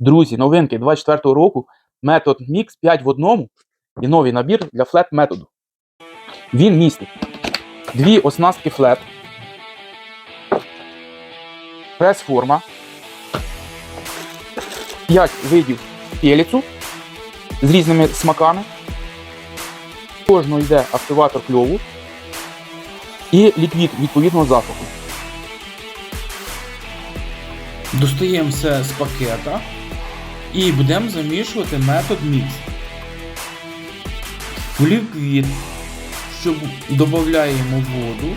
Друзі, новинки 24-го року. Метод Mix 5 в одному і новий набір для флет методу. Він містить дві оснастки флет, прес-форма, 5 видів пеліцу з різними смаками. Кожного йде активатор кльову і ліквід відповідного запаху. Достаємо все з пакета і будемо замішувати метод мікс. В ліквід, щоб додаємо воду,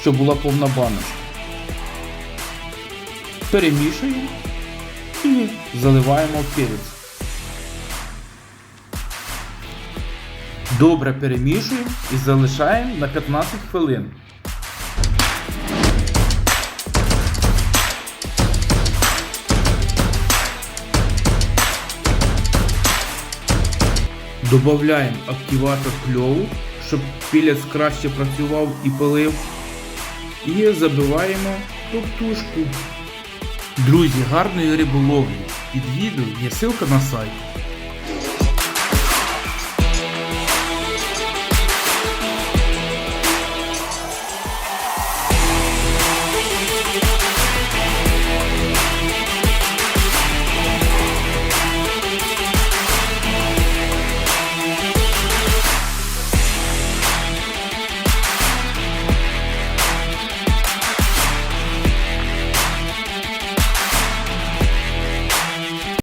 щоб була повна баночка. Перемішуємо і заливаємо перець. Добре перемішуємо і залишаємо на 15 хвилин. Добавляємо активатор кльову, щоб пілець краще працював і пилив. І забиваємо топтушку. Друзі, гарної риболовлі. Під відео є ссылка на сайт.